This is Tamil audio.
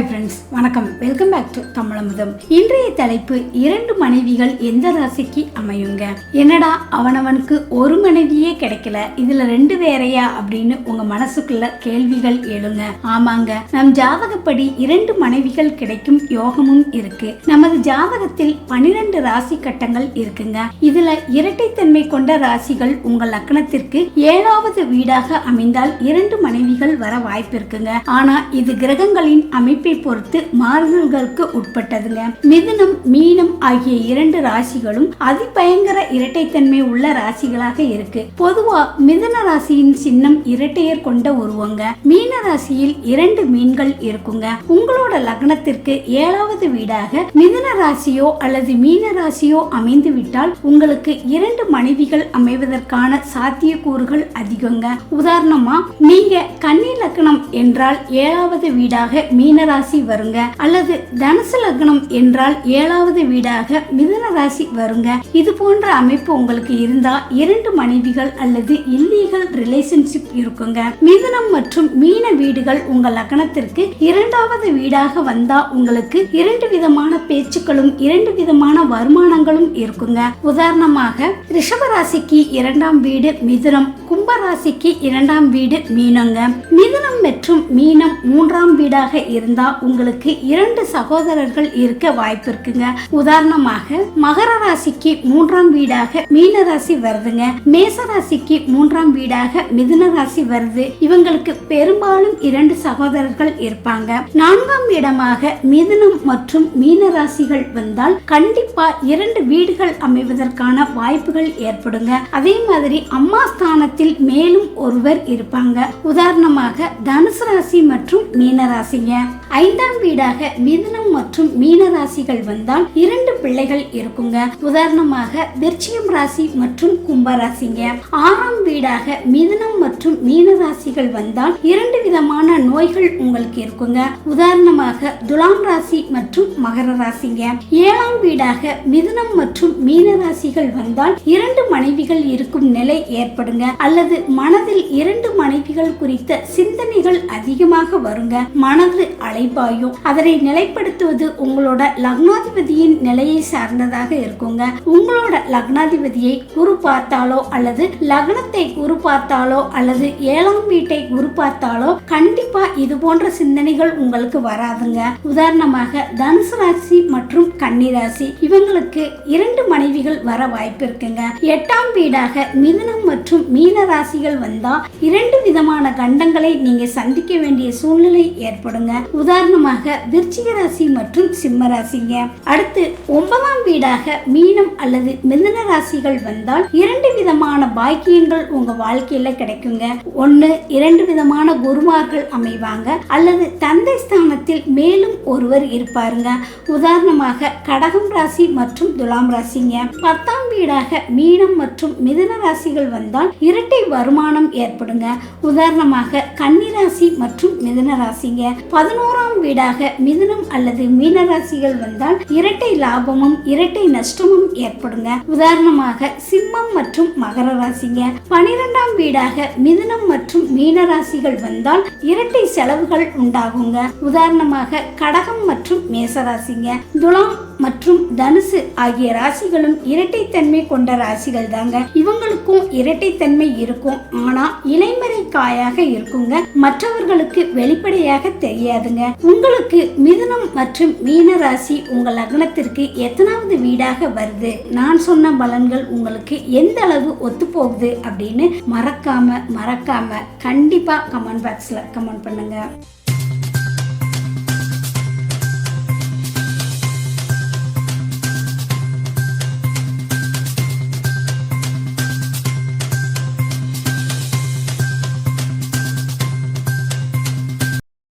ஹாய் ஃப்ரெண்ட்ஸ் வணக்கம். Welcome back to Tamizhamudham. இன்றைய தலைப்பு இரண்டு மனைவிகள் எந்த ராசிக்கு அமையுங்க? என்னடா அவனவனுக்கு ஒரு மனைவியே கிடைக்கல இதுல ரெண்டு வேறையா அப்படின்னு உங்க மனசுக்குள்ள கேள்விகள் எழுங்க. ஆமாங்க நம் ஜாதகப்படி இரண்டு மனைவிகள் கிடைக்கும் யோகமும் இருக்கு. நமது ஜாதகத்தில் பனிரெண்டு ராசி கட்டங்கள் இருக்குங்க. இதுல இரட்டைத்தன்மை கொண்ட ராசிகள் உங்கள் லக்னத்திற்கு ஏழாவது வீடாக அமைந்தால் இரண்டு மனைவிகள் வர வாய்ப்பு இருக்குங்க. ஆனா இது கிரகங்களின் அமைப்பு பொறுத்து மாறுதல்களுக்கு உட்பட்டதுங்க. மிதுனம் மீனம் ஆகிய இரண்டு ராசிகளும் அதிபயங்கர இரட்டைத்தன்மை உள்ள ராசிகளாக இருக்கு. பொதுவா மிதுன ராசியின் சின்னம் இரட்டையர் கொண்ட உருவங்க. மீன ராசியில் இரண்டு மீன்கள் இருக்குங்க. உங்களோட லக்னத்திற்கு ஏழாவது வீடாக மிதுன ராசியோ அல்லது மீன ராசியோ அமைந்து விட்டால் உங்களுக்கு இரண்டு மனைவிகள் அமைவதற்கான சாத்தியக்கூறுகள் அதிகங்க. உதாரணமா நீங்க கன்னி லக்னம் என்றால் ஏழாவது வீடாக மீன ராசி வருங்க. அல்லது தனுசு லக்னம் என்றால் ஏழாவது வீடாக மிதுன ராசி வருங்க. இது போன்ற அமைப்பு உங்களுக்கு இருந்தா இரண்டு மனைவிகள் அல்லது இல்லீகல் ரிலேஷன்ஷிப் இருக்குங்க. மிதுனம் மற்றும் மீன வீடுகள் உங்க லக்னத்திற்கு இரண்டாவது வீடாக வந்தா உங்களுக்கு இரண்டு விதமான பேச்சுக்களும் இரண்டு விதமான வருமானங்களும் இருக்குங்க. உதாரணமாக ரிஷபராசிக்கு இரண்டாம் வீடு மிதுனம் கும்பராசிக்கு இரண்டாம் வீடு மீனங்க. மிதுனம் மற்றும் மீனம் மூன்றாம் வீடாக இருந்தால் இருந்தா உங்களுக்கு இரண்டு சகோதரர்கள் இருக்க வாய்ப்பு இருக்குங்க உதாரணமாக மகர ராசிக்கு மூன்றாம் வீடாக மீன ராசி வருதுங்க. மேச ராசிக்கு மூன்றாம் வீடாக மிதுன ராசி வருது. இவங்களுக்கு பெரும்பாலும் இரண்டு சகோதரர்கள் இருப்பாங்க. நான்காம் இடமாக மிதுனம் மற்றும் மீன ராசிகள் வந்தால் கண்டிப்பா இரண்டு வீடுகள் அமைவதற்கான வாய்ப்புகள் ஏற்படுங்க. அதே மாதிரி அம்மா ஸ்தானத்தில் மேலும் ஒருவர் இருப்பாங்க. உதாரணமாக தனுசு ராசி மற்றும் மீன ராசிங்க. ஐந்தாம் வீடாக மிதுனம் மற்றும் மீன ராசிகள் வந்தால் இரண்டு பிள்ளைகள் இருக்குங்க. உதாரணமாக விருச்சிகம் ராசி மற்றும் கும்ப ராசிங்க ஆறாம் வீடாக மிதுனம் மற்றும் மீன ராசிகள் வந்தால் இரண்டு விதமான நோய்கள் உங்களுக்கு இருக்குங்க. உதாரணமாக துலாம் ராசி மற்றும் மகர ராசிங்க. ஏழாம் வீடாக மிதுனம் மற்றும் மீன ராசிகள் வந்தால் இரண்டு மனைவிகள் இருக்கும் நிலை ஏற்படுங்க. அல்லது மனதில் இரண்டு மனைவிகள் குறித்த சிந்தனைகள் அதிகமாக வருங்க. மனது அலைபாயும். அதனை நிலைப்படுத்துவது உங்களோட லக்னாதிபதியின் நிலையை சார்ந்ததாக இருக்குங்க. உங்களோட லக்னாதிபதியை குரு பார்த்தாலோ அல்லது லக்னத்தை குரு பார்த்தாலோ அல்லது ஏழாம் வீட்டை குரு பார்த்தாலோ கண்டிப்பா இது போன்ற சிந்தனைகள் உங்களுக்கு வராதுங்க. உதாரணமாக தனுசு ராசி மற்றும் கன்னி ராசி இவங்களுக்கு இரண்டு மனைவிகள் வர வாய்ப்பு இருக்குங்க. எட்டாம் வீடாக மிதுனம் மற்றும் மீன ராசிகள் வந்தா இரண்டு விதமான கண்டங்களை நீங்க சந்திக்க வேண்டிய சூழ்நிலை ஏற்படுங்க. உதாரணமாக விருச்சிக ராசி மற்றும் சிம்ம ராசிங்க. அடுத்து ஒன்பதாம் வீடாக மீனம் அல்லது மிதுன ராசிகள் வந்தால் இரண்டு விதமான பாக்கியங்கள் உங்க வாழ்க்கையில கிடைக்குங்க. ஒன்னு இரண்டு விதமான குருமார்கள் அமைவாங்க. அல்லது தந்தை ஸ்தானத்தில் மேலும் ஒருவர் இருப்பாருங்க. உதாரணமாக கடகம் ராசி மற்றும் துலாம் ராசிங்க. பத்தாம் வீடாக மீனம் மற்றும் மிதுன ராசிகள் வந்தால் இரட்டை வருமானம் ஏற்படுங்க. உதாரணமாக கன்னிராசி மற்றும் மிதுன ராசிங்க. பதினோராம் வீடாக மிதுனம் அல்லது மீன ராசிகள் வந்தால் இரட்டை லாபமும் இரட்டை நஷ்டமும் ஏற்படுங்க. உதாரணமாக சிம்மம் மற்றும் மகர ராசிங்க. பனிரெண்டாம் வீடாக மிதுனம் மற்றும் மீன ராசிகள் வந்தால் இரட்டை செலவுகள் உண்டாகுங்க. உதாரணமாக கடகம் மேசராசிங்க. துலாம் மற்றும் தனுசு ஆகிய ராசிகளும் இரட்டைத்தன்மை கொண்ட ராசிகள் தாங்க இவங்களுக்கும் இரட்டைத்தன்மை இருக்கும். ஆனா இலைமறை காயாக இருக்குங்க. மற்றவர்களுக்கு வெளிப்படையாக தெரியாதுங்க. உங்களுக்கு மிதுனம் மற்றும் மீன ராசி உங்கள் லக்னத்திற்கு எத்தனாவது வீடாக வருது? நான் சொன்ன பலன்கள் உங்களுக்கு எந்த அளவு ஒத்து போகுது அப்படின்னு மறக்காம மறக்காம கண்டிப்பா கமெண்ட் பாக்ஸ்ல கமெண்ட் பண்ணுங்க.